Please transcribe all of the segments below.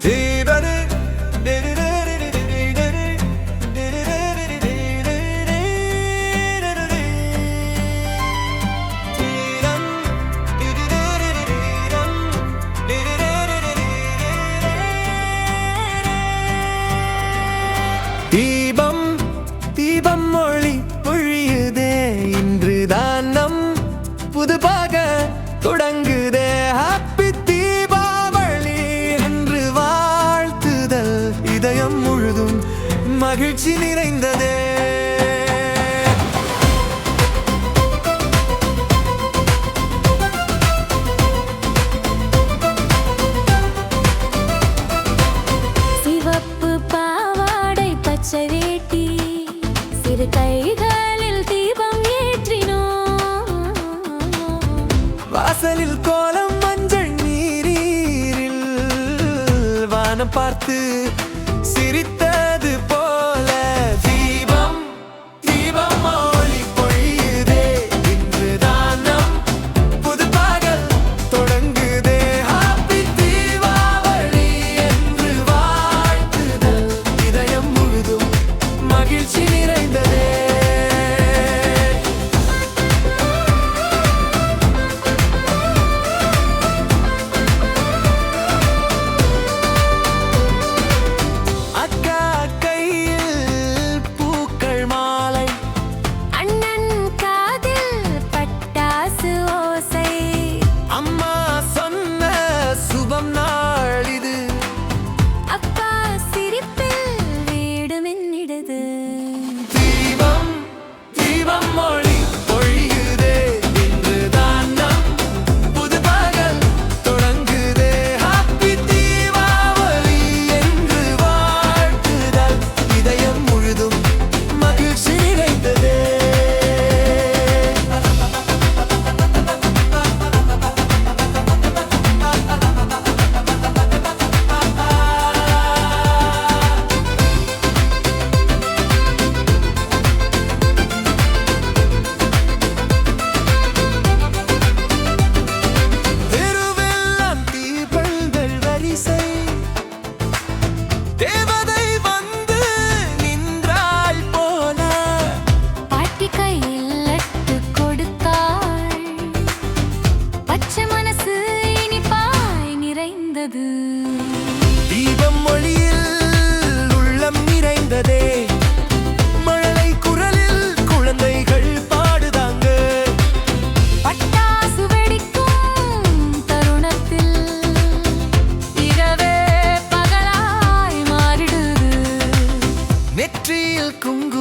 Hey! மகிழ்ச்சி நிறைந்ததே சிவப்பு பாவாடை பச்சை வேட்டி சிறு கைகளில் தீபம் ஏற்றினோம். வாசலில் கோலம் மஞ்சள் நீரில் பார்த்து சிரித்த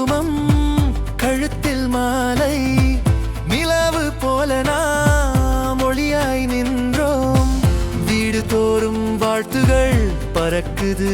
குங்குமம் கழுத்தில் மாலை நிலவு போல நாம் ஒளியாய் நின்றோம். வீடு தோறும் வாழ்த்துகள் பறக்குது.